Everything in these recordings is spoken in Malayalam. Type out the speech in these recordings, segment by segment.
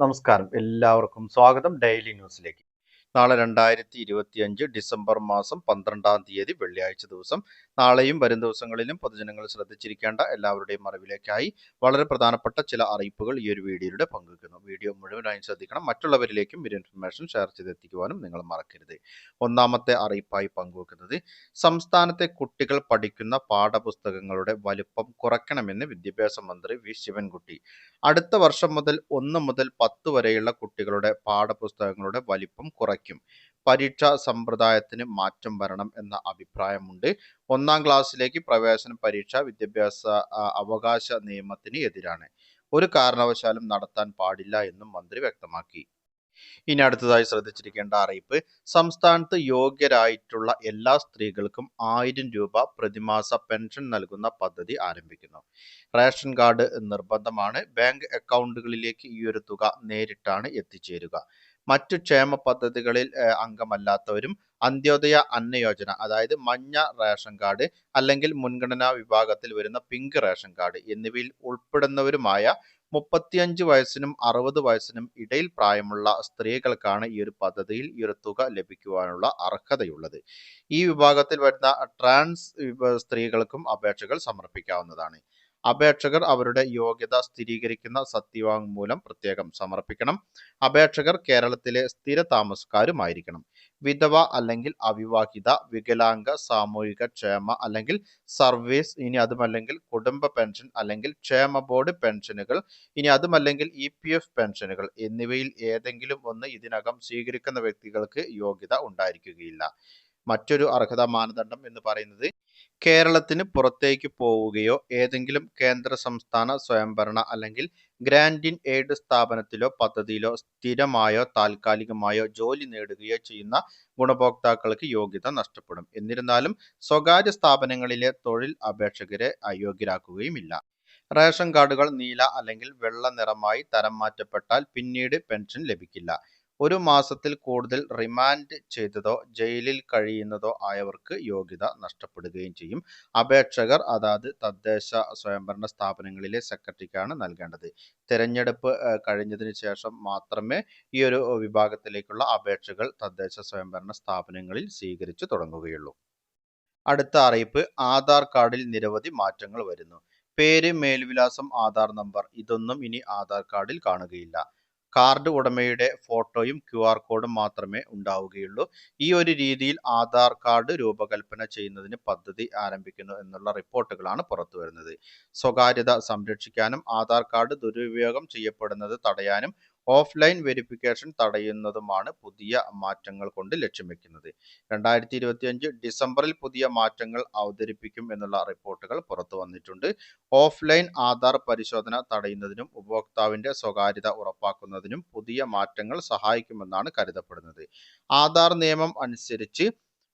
നമസ്കാരം. എല്ലാവർക്കും സ്വാഗതം ഡെയിലി ന്യൂസിലേക്ക്. നാളെ രണ്ടായിരത്തി ഇരുപത്തിയഞ്ച് ഡിസംബർ മാസം പന്ത്രണ്ടാം തീയതി വെള്ളിയാഴ്ച ദിവസം നാളെയും വരും ദിവസങ്ങളിലും പൊതുജനങ്ങൾ ശ്രദ്ധിച്ചിരിക്കേണ്ട എല്ലാവരുടെയും അറിവിലേക്കായി വളരെ പ്രധാനപ്പെട്ട ചില അറിയിപ്പുകൾ ഈ ഒരു വീഡിയോയിലൂടെ പങ്കുവെക്കുന്നു. വീഡിയോ മുഴുവനായും ശ്രദ്ധിക്കണം. മറ്റുള്ളവരിലേക്കും ഒരു ഇൻഫർമേഷൻ ഷെയർ ചെയ്തെത്തിക്കുവാനും നിങ്ങൾ മറക്കരുത്. ഒന്നാമത്തെ അറിയിപ്പായി പങ്കുവെക്കുന്നത് സംസ്ഥാനത്തെ കുട്ടികൾ പഠിക്കുന്ന പാഠപുസ്തകങ്ങളുടെ വലുപ്പം കുറയ്ക്കണമെന്ന് വിദ്യാഭ്യാസ മന്ത്രി വി. ശിവൻകുട്ടി. അടുത്ത വർഷം മുതൽ ഒന്ന് മുതൽ പത്ത് വരെയുള്ള കുട്ടികളുടെ പാഠപുസ്തകങ്ങളുടെ വലിപ്പം കുറയ്ക്കും. പരീക്ഷാ സമ്പ്രദായത്തിന് മാറ്റം വരണം എന്ന അഭിപ്രായമുണ്ട്. ഒന്നാം ക്ലാസ്സിലേക്ക് പ്രവേശന പരീക്ഷ വിദ്യാഭ്യാസ അവകാശ നിയമത്തിന് എതിരാണ്. ഒരു കാരണവശാലും നടത്താൻ പാടില്ല എന്നും മന്ത്രി വ്യക്തമാക്കി. ഇനി അടുത്തതായി ശ്രദ്ധിച്ചിരിക്കേണ്ട അറിയിപ്പ്. സംസ്ഥാനത്ത് യോഗ്യരായിട്ടുള്ള എല്ലാ സ്ത്രീകൾക്കും ആയിരം രൂപ പ്രതിമാസ പെൻഷൻ നൽകുന്ന പദ്ധതി ആരംഭിക്കുന്നു. റേഷൻ കാർഡ് നിർബന്ധമാണ്. ബാങ്ക് അക്കൗണ്ടുകളിലേക്ക് ഈ ഒരു തുക നേരിട്ടാണ് എത്തിച്ചേരുക. മറ്റു ക്ഷേമ പദ്ധതികളിൽ അംഗമല്ലാത്തവരും അന്ത്യോദയ അന്ന യോജന അതായത് മഞ്ഞ റേഷൻ കാർഡ് അല്ലെങ്കിൽ മുൻഗണനാ വിഭാഗത്തിൽ വരുന്ന പിങ്ക് റേഷൻ കാർഡ് എന്നിവയിൽ ഉൾപ്പെടുന്നവരുമായ മുപ്പത്തിയഞ്ച് വയസ്സിനും അറുപത് വയസ്സിനും ഇടയിൽ പ്രായമുള്ള സ്ത്രീകൾക്കാണ് ഈ ഒരു പദ്ധതിയിൽ ഈ ഒരു തുക ലഭിക്കുവാനുള്ള അർഹതയുള്ളത്. ഈ വിഭാഗത്തിൽ വരുന്ന ട്രാൻസ് സ്ത്രീകൾക്കും അപേക്ഷകൾ സമർപ്പിക്കാവുന്നതാണ്. അപേക്ഷകർ അവരുടെ യോഗ്യത സ്ഥിരീകരിക്കുന്ന സത്യവാങ്മൂലം പ്രത്യേകം സമർപ്പിക്കണം. അപേക്ഷകർ കേരളത്തിലെ സ്ഥിര താമസക്കാരുമായിരിക്കണം വിധവ അല്ലെങ്കിൽ അവിവാഹിത വികലാംഗ സാമൂഹിക ക്ഷേമ അല്ലെങ്കിൽ സർവീസ് ഇനി അതുമല്ലെങ്കിൽ കുടുംബ പെൻഷൻ അല്ലെങ്കിൽ ക്ഷേമ ബോർഡ് പെൻഷനുകൾ ഇനി അതുമല്ലെങ്കിൽ ഇ പി എഫ് പെൻഷനുകൾ എന്നിവയിൽ ഏതെങ്കിലും ഒന്ന് ഇതിനകം സ്വീകരിക്കുന്ന വ്യക്തികൾക്ക് യോഗ്യത ഉണ്ടായിരിക്കുകയില്ല. മറ്റൊരു അർഹതാ മാനദണ്ഡം എന്ന് പറയുന്നത് കേരളത്തിന് പുറത്തേക്ക് പോവുകയോ ഏതെങ്കിലും കേന്ദ്ര സംസ്ഥാന സ്വയംഭരണ അല്ലെങ്കിൽ ഗ്രാൻഡ് ഇൻ എയ്ഡ് സ്ഥാപനത്തിലോ പദ്ധതിയിലോ സ്ഥിരമായോ താൽക്കാലികമായോ ജോലി നേടുകയോ ചെയ്യുന്ന ഗുണഭോക്താക്കൾക്ക് യോഗ്യത നഷ്ടപ്പെടും. എന്നിരുന്നാലും സ്വകാര്യ സ്ഥാപനങ്ങളിലെ തൊഴിൽ അപേക്ഷകരെ അയോഗ്യരാക്കുകയുമില്ല. റേഷൻ കാർഡുകൾ നീല അല്ലെങ്കിൽ വെള്ള നിറമായി തരം മാറ്റപ്പെട്ടാൽ പിന്നീട് പെൻഷൻ ലഭിക്കില്ല. ഒരു മാസത്തിൽ കൂടുതൽ റിമാൻഡ് ചെയ്തതോ ജയിലിൽ കഴിയുന്നതോ ആയവർക്ക് യോഗ്യത നഷ്ടപ്പെടുകയും ചെയ്യും. അപേക്ഷകർ അതാത് തദ്ദേശ സ്വയംഭരണ സ്ഥാപനങ്ങളിലെ സെക്രട്ടറിക്കാണ് നൽകേണ്ടത്. തിരഞ്ഞെടുപ്പ് കഴിഞ്ഞതിന് ശേഷം മാത്രമേ ഈ ഒരു വിഭാഗത്തിലേക്കുള്ള അപേക്ഷകൾ തദ്ദേശ സ്വയംഭരണ സ്ഥാപനങ്ങളിൽ സ്വീകരിച്ചു തുടങ്ങുകയുള്ളൂ. അടുത്ത അറിയിപ്പ് ആധാർ കാർഡിൽ നിരവധി മാറ്റങ്ങൾ വരുന്നു. പേര് മേൽവിലാസം ആധാർ നമ്പർ ഇതൊന്നും ഇനി ആധാർ കാർഡിൽ കാണുകയില്ല. കാർഡ് ഉടമയുടെ ഫോട്ടോയും ക്യു ആർ കോഡും മാത്രമേ ഉണ്ടാവുകയുള്ളൂ. ഈ ഒരു രീതിയിൽ ആധാർ കാർഡ് രൂപകൽപ്പന ചെയ്യുന്നതിന് പദ്ധതി ആരംഭിക്കുന്നു എന്നുള്ള റിപ്പോർട്ടുകളാണ് പുറത്തു വരുന്നത്. സ്വകാര്യത സംരക്ഷിക്കാനും ആധാർ കാർഡ് ദുരുപയോഗം ചെയ്യപ്പെടുന്നത് തടയാനും ഓഫ്ലൈൻ വെരിഫിക്കേഷൻ തടയുന്നതുമാണ് പുതിയ മാറ്റങ്ങൾ കൊണ്ട് ലക്ഷ്യം വെക്കുന്നത് രണ്ടായിരത്തി ഇരുപത്തിയഞ്ച് ഡിസംബറിൽ പുതിയ മാറ്റങ്ങൾ അവതരിപ്പിക്കും എന്നുള്ള റിപ്പോർട്ടുകൾ പുറത്തു വന്നിട്ടുണ്ട്. ഓഫ്ലൈൻ ആധാർ പരിശോധന തടയുന്നതിനും ഉപഭോക്താവിന്റെ സ്വകാര്യത ഉറപ്പാക്കുന്നതിനും പുതിയ മാറ്റങ്ങൾ സഹായിക്കുമെന്നാണ് കരുതപ്പെടുന്നത്. ആധാർ നിയമം അനുസരിച്ച്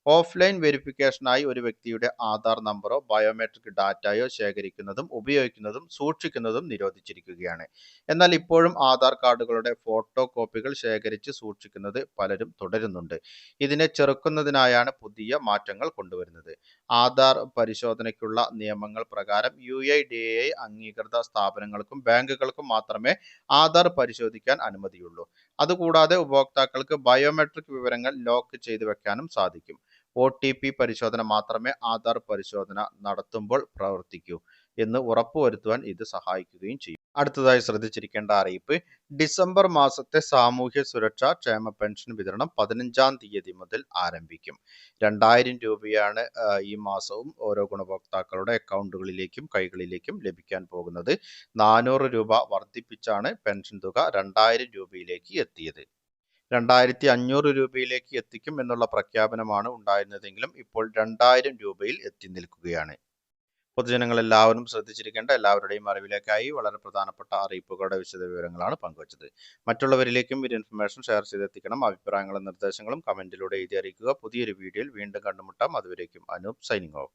ഓഫ്ലൈൻ വെരിഫിക്കേഷനായി ഒരു വ്യക്തിയുടെ ആധാർ നമ്പറോ ബയോമെട്രിക് ഡാറ്റയോ ശേഖരിക്കുന്നതും ഉപയോഗിക്കുന്നതും സൂക്ഷിക്കുന്നതും നിരോധിച്ചിരിക്കുകയാണ്. എന്നാൽ ഇപ്പോഴും ആധാർ കാർഡുകളുടെ ഫോട്ടോ കോപ്പികൾ ശേഖരിച്ച് സൂക്ഷിക്കുന്നത് പലരും തുടരുന്നുണ്ട്. ഇതിനെ ചെറുക്കുന്നതിനായാണ് പുതിയ മാറ്റങ്ങൾ കൊണ്ടുവരുന്നത്. ആധാർ പരിശോധനയ്ക്കുള്ള നിയമങ്ങൾ പ്രകാരം യു ഐ ഡി എ അംഗീകൃത സ്ഥാപനങ്ങൾക്കും ബാങ്കുകൾക്കും മാത്രമേ ആധാർ പരിശോധിക്കാൻ അനുമതിയുള്ളൂ. അതുകൂടാതെ ഉപഭോക്താക്കൾക്ക് ബയോമെട്രിക് വിവരങ്ങൾ ലോക്ക് ചെയ്തു വെക്കാനും സാധിക്കും. ഒ ടി പി പരിശോധന മാത്രമേ ആധാർ പരിശോധന നടത്തുമ്പോൾ പ്രവർത്തിക്കൂ എന്ന് ഉറപ്പുവരുത്തുവാൻ ഇത് സഹായിക്കുകയും ചെയ്യും. അടുത്തതായി ശ്രദ്ധിച്ചിരിക്കേണ്ട അറിയിപ്പ് ഡിസംബർ മാസത്തെ സാമൂഹ്യ സുരക്ഷാ ക്ഷേമ പെൻഷൻ വിതരണം പതിനഞ്ചാം തീയതി മുതൽ ആരംഭിക്കും. രണ്ടായിരം രൂപയാണ് ഈ മാസവും ഓരോ ഗുണഭോക്താക്കളുടെ അക്കൗണ്ടുകളിലേക്കും കൈകളിലേക്കും ലഭിക്കാൻ പോകുന്നത്. നാനൂറ് രൂപ വർദ്ധിപ്പിച്ചാണ് പെൻഷൻ തുക രണ്ടായിരം രൂപയിലേക്ക് എത്തിയത്. രണ്ടായിരത്തി അഞ്ഞൂറ് രൂപയിലേക്ക് എത്തിക്കും എന്നുള്ള പ്രഖ്യാപനമാണ് ഉണ്ടായിരുന്നതെങ്കിലും ഇപ്പോൾ രണ്ടായിരം രൂപയിൽ എത്തി നിൽക്കുകയാണ്. പൊതുജനങ്ങൾ എല്ലാവരും ശ്രദ്ധിച്ചിരിക്കേണ്ട എല്ലാവരുടെയും അറിവിലേക്കായി വളരെ പ്രധാനപ്പെട്ട അറിയിപ്പുകളുടെ വിശദവിവരങ്ങളാണ് പങ്കുവച്ചത്. മറ്റുള്ളവരിലേക്കും ഇത് ഇൻഫർമേഷൻ ഷെയർ ചെയ്തെത്തിക്കണം. അഭിപ്രായങ്ങളും നിർദ്ദേശങ്ങളും കമന്റിലൂടെ എഴുതി അറിയിക്കുക. പുതിയൊരു വീഡിയോയിൽ വീണ്ടും കണ്ടുമുട്ടാം. അതുവരേക്കും അനൂപ് സൈനിങ് ഓഫ്.